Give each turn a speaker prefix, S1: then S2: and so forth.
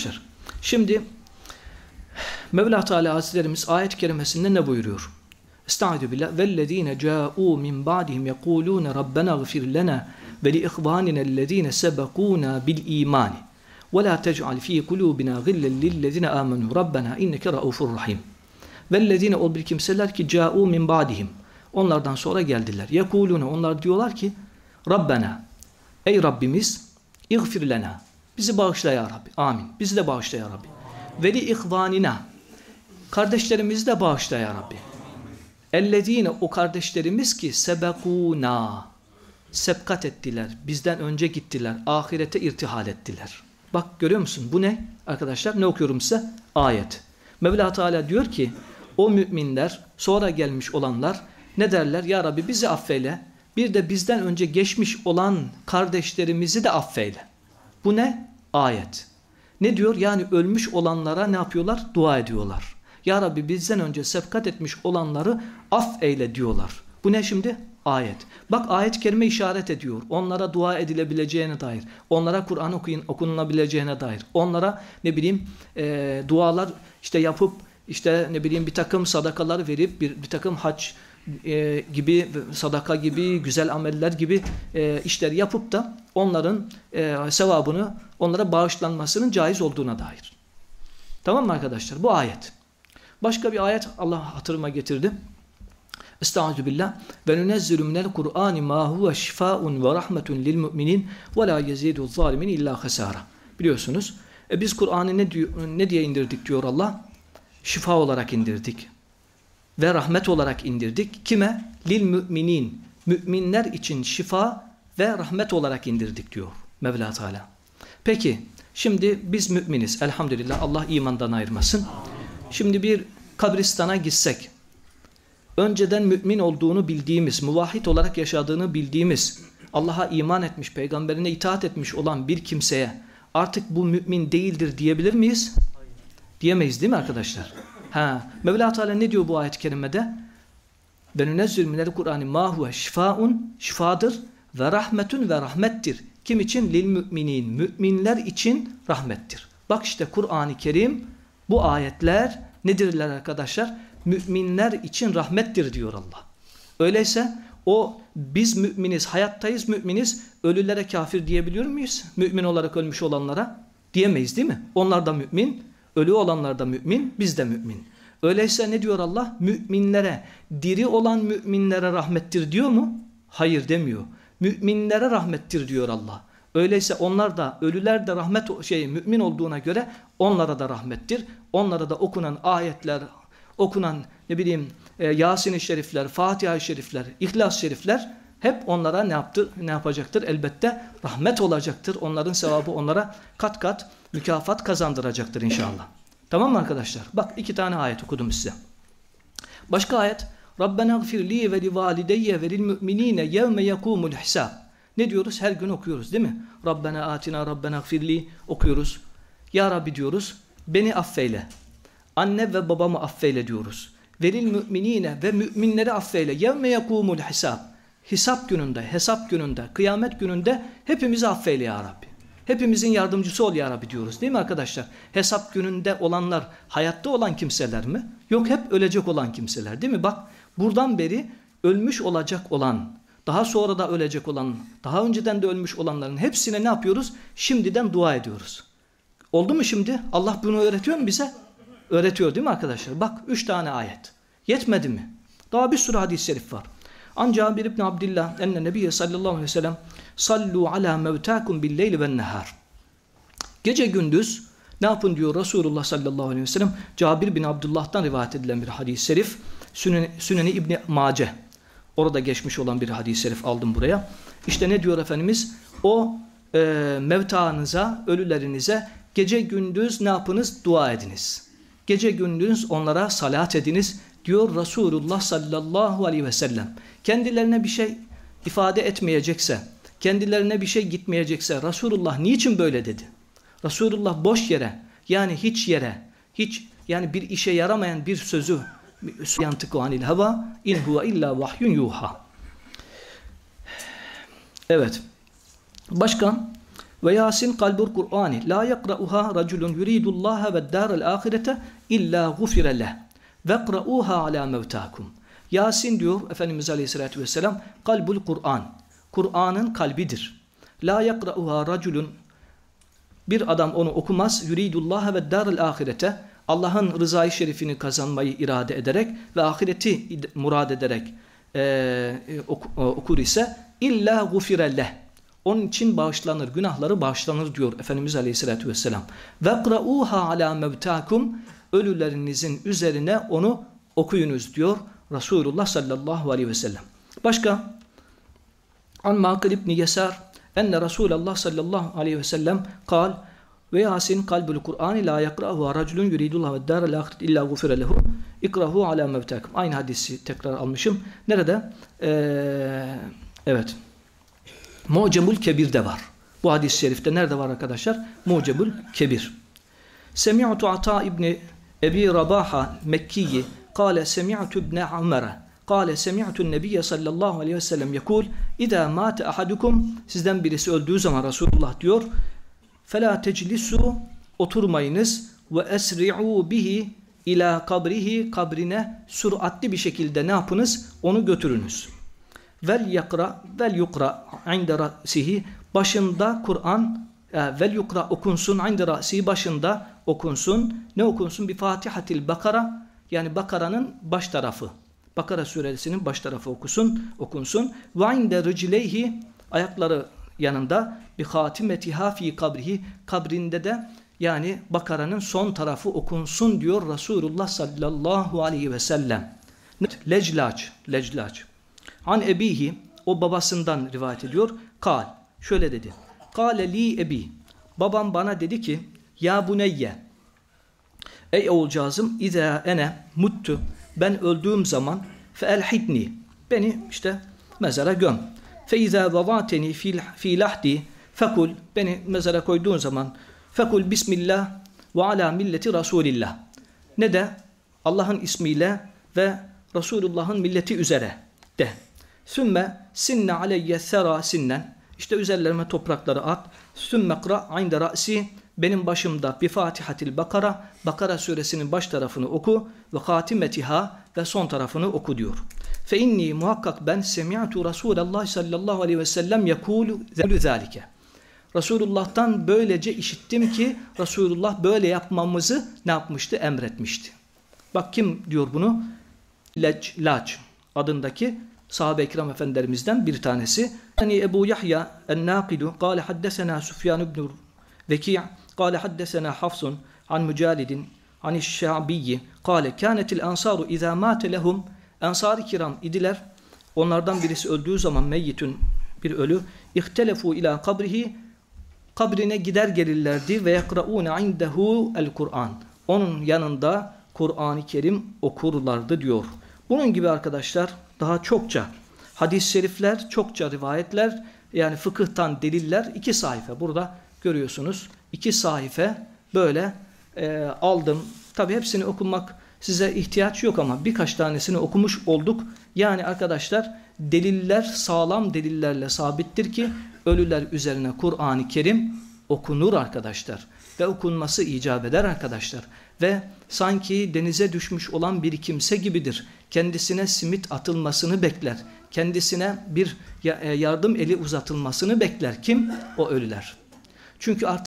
S1: arkadaşlar. Şimdi Mevla Teala Hazretlerimiz ayet-i kerimesinde ne buyuruyor? Estaizu billah vellezine ca'u min ba'dihim yekulune rabbena gfir lena ve li ihvanina ellezine sebekuna bil imani ve la tec'al fi kulubina gillen lillezine amenu rabbena inneke raufur rahim. Vellezine ol bir kimseler ki ca'u min ba'dihim onlardan sonra geldiler. Yekulune onlar diyorlar ki Rabbena ey Rabbimiz iğfir lena bizi bağışla ya Rabbi. Amin. Bizi de bağışla ya Rabbi. Ve li ihvanina kardeşlerimizi de bağışla ya Rabbi. Ellezine o kardeşlerimiz ki sebekuna sebkat ettiler. Bizden önce gittiler. Ahirete irtihal ettiler. Bak görüyor musun? Bu ne? Arkadaşlar ne okuyorum size? Ayet. Mevla Teala diyor ki o müminler sonra gelmiş olanlar ne derler? Ya Rabbi bizi affeyle. Bir de bizden önce geçmiş olan kardeşlerimizi de affeyle. Bu ne? Ayet. Ne diyor? Yani ölmüş olanlara ne yapıyorlar? Dua ediyorlar. Ya Rabbi bizden önce sebkat etmiş olanları af eyle diyorlar. Bu ne şimdi? Ayet. Bak ayet-i kerime işaret ediyor. Onlara dua edilebileceğine dair. Onlara Kur'an okuyun, okunabileceğine dair. Onlara ne bileyim e, dualar işte yapıp işte ne bileyim bir takım sadakalar verip bir, bir takım hac e, gibi sadaka gibi güzel ameller gibi e, işler yapıp da onların e, sevabını onlara bağışlanmasının caiz olduğuna dair. Tamam mı arkadaşlar? Bu ayet. Başka bir ayet Allah hatırıma getirdi. Estaizu billah ve nunezzilu minel Kur'ani ma huve şifaun ve rahmetun lil müminin ve la yezidu zalimin illa hasara. Biliyorsunuz. E biz Kur'an'ı ne, ne diye indirdik diyor Allah? Şifa olarak indirdik. Ve rahmet olarak indirdik. Kime? Lil müminin. Müminler için şifa ve rahmet olarak indirdik diyor Mevla Teala. Peki şimdi biz müminiz. Elhamdülillah Allah imandan ayırmasın. Şimdi bir kabristana gitsek önceden mümin olduğunu bildiğimiz, muvahhid olarak yaşadığını bildiğimiz, Allah'a iman etmiş, peygamberine itaat etmiş olan bir kimseye artık bu mümin değildir diyebilir miyiz? Diyemeyiz değil mi arkadaşlar? Ha, Mevla Teala ne diyor bu ayet-i kerimede? Ve nunezzül minel Kur'an ma huve şifaun şifadır ve rahmetun ve rahmettir. Kim için? Lil müminin. Müminler için rahmettir. Bak işte Kur'an-ı Kerim bu ayetler nedirler arkadaşlar? Müminler için rahmettir diyor Allah. Öyleyse o biz müminiz, hayattayız müminiz, ölülere kafir diyebiliyor muyuz? Mümin olarak ölmüş olanlara diyemeyiz değil mi? Onlar da mümin, ölü olanlar da mümin, biz de mümin. Öyleyse ne diyor Allah? Müminlere, diri olan müminlere rahmettir diyor mu? Hayır demiyor. Müminlere rahmettir diyor Allah. Öyleyse onlar da ölüler de rahmet şey mümin olduğuna göre onlara da rahmettir. Onlara da okunan ayetler, okunan ne bileyim e, Yasin-i Şerifler, Fatiha-i Şerifler, İhlas Şerifler hep onlara ne yaptı ne yapacaktır? Elbette rahmet olacaktır. Onların sevabı onlara kat kat mükafat kazandıracaktır inşallah. Tamam mı arkadaşlar? Bak iki tane ayet okudum size. Başka ayet Rabbena gfirli ve li valideyye ve lil müminine yevme yekumul hisab. Ne diyoruz? Her gün okuyoruz değil mi? Rabbena atina Rabbena gfirli okuyoruz. Ya Rabbi diyoruz. Beni affeyle. Anne ve babamı affeyle diyoruz. Veril müminine ve müminleri affeyle. Yevme yekumul hisab. Hesap gününde, hesap gününde, kıyamet gününde hepimizi affeyle ya Rabbi. Hepimizin yardımcısı ol ya Rabbi diyoruz değil mi arkadaşlar? Hesap gününde olanlar hayatta olan kimseler mi? Yok hep ölecek olan kimseler değil mi? Bak buradan beri ölmüş olacak olan, daha sonra da ölecek olan, daha önceden de ölmüş olanların hepsine ne yapıyoruz? Şimdiden dua ediyoruz. Oldu mu şimdi? Allah bunu öğretiyor mu bize? Öğretiyor değil mi arkadaşlar? Bak üç tane ayet. Yetmedi mi? Daha bir sürü hadis-i şerif var. Ancak bir İbn Abdillah enne Nebiye sallallahu aleyhi ve sellem sallu ala mevtakum bil leyli ve nehar. Gece gündüz ne yapın diyor Resulullah sallallahu aleyhi ve sellem. Cabir bin Abdullah'tan rivayet edilen bir hadis-i şerif. Süneni, Süneni İbni Mace. Orada geçmiş olan bir hadis-i şerif aldım buraya. İşte ne diyor Efendimiz? O e, mevtaanıza, ölülerinize gece gündüz ne yapınız? Dua ediniz. Gece gündüz onlara salat ediniz diyor Resulullah sallallahu aleyhi ve sellem. Kendilerine bir şey ifade etmeyecekse, kendilerine bir şey gitmeyecekse Resulullah niçin böyle dedi? Resulullah boş yere yani hiç yere, hiç yani bir işe yaramayan bir sözü yantıku anil hava in huve illa vahyun yuha. Evet. Başka Ve Yasin kalbur Kur'ani la yakra'uha raculun yuridullaha ve daral ahirete illa gufire leh. Vekra'uha ala mevtakum. Yasin diyor Efendimiz Aleyhisselatü Vesselam kalbul Kur'an. Kur'an'ın kalbidir. La yakra'uha raculun bir adam onu okumaz. Yuridullah ve darul ahirete. Allah'ın rızayı şerifini kazanmayı irade ederek ve ahireti murad ederek e, oku, okur ise illa gufirelleh. Onun için bağışlanır, günahları bağışlanır diyor Efendimiz Aleyhisselatü Vesselam. Vekra'uha ala mevtakum ölülerinizin üzerine onu okuyunuz diyor Resulullah sallallahu aleyhi ve sellem. Başka An Makil ibn Yesar enne Resulullah sallallahu aleyhi ve sellem kal ve Yasin kalbül Kur'an la yakra'hu raculun yuridullah ve daral ahiret illa gufire lehu ikrahu ala mevtakum. Aynı hadisi tekrar almışım. Nerede? Ee, evet. Mucemul Kebir'de var. Bu hadis-i şerifte nerede var arkadaşlar? Mucemul Kebir. Semi'tu Ata ibni Ebi Rabaha Mekki'yi kâle semi'tu ibne Umer'e kâle semi'tu nebiye sallallahu aleyhi ve sellem yekul İdâ mâte ahadukum sizden birisi öldüğü zaman Resulullah diyor felâ teclisu oturmayınız ve esri'u bihi ila kabrihi kabrine süratli bir şekilde ne yapınız? Onu götürünüz. Vel yakra vel yukra inde rasihi başında Kur'an vel yukra okunsun inde rasihi başında okunsun. Ne okunsun? Bir Fatihatil Bakara yani Bakara'nın baş tarafı. Bakara suresinin baş tarafı okusun, okunsun. Ve inde ricleyhi ayakları yanında bir hatimetiha fi kabrihi kabrinde de yani Bakara'nın son tarafı okunsun diyor Resulullah sallallahu aleyhi ve sellem. Leclaç, leclaç. An ebihi o babasından rivayet ediyor. Kal şöyle dedi. Kale li ebi babam bana dedi ki ya buneyye ey oğulcağızım izâ ene muttu ben öldüğüm zaman fe elhidni beni işte mezara göm fe izâ vavateni fi lahdi fekul beni mezara koyduğun zaman fekul bismillah ve ala milleti rasulillah ne de Allah'ın ismiyle ve Resulullah'ın milleti üzere de. Sümme sinne aleyye sera sinnen. İşte üzerlerime toprakları at. Sümme kra inde ra'si. Benim başımda bir Fatihatil Bakara. Bakara suresinin baş tarafını oku. Ve hatimetiha ve son tarafını oku diyor. Fe inni muhakkak ben semi'tu Resulallah sallallahu aleyhi ve sellem yekulu zalike. Resulullah'tan böylece işittim ki Resulullah böyle yapmamızı ne yapmıştı? Emretmişti. Bak kim diyor bunu? Leclaç adındaki sahabe-i kiram efendilerimizden bir tanesi. Yani Ebu Yahya el-Naqidu kâle haddesena Süfyan ibn Veki' kâle haddesena Hafsun an Mücalidin an Şa'biyyi kâle kânetil ansaru izâ mâte lehum Ensar-ı kiram idiler. Onlardan birisi öldüğü zaman meyyitün bir ölü. İhtelefu ila kabrihi kabrine gider gelirlerdi ve yakraûne indehu el Kur'an. Onun yanında Kur'an-ı Kerim okurlardı diyor. Bunun gibi arkadaşlar daha çokça hadis-i şerifler, çokça rivayetler yani fıkıhtan deliller iki sayfa. Burada görüyorsunuz iki sayfa böyle e, aldım. Tabi hepsini okumak size ihtiyaç yok ama birkaç tanesini okumuş olduk. Yani arkadaşlar deliller sağlam delillerle sabittir ki ölüler üzerine Kur'an-ı Kerim okunur arkadaşlar. Ve okunması icap eder arkadaşlar. Ve sanki denize düşmüş olan bir kimse gibidir. Kendisine simit atılmasını bekler. Kendisine bir yardım eli uzatılmasını bekler. Kim? O ölüler. Çünkü artık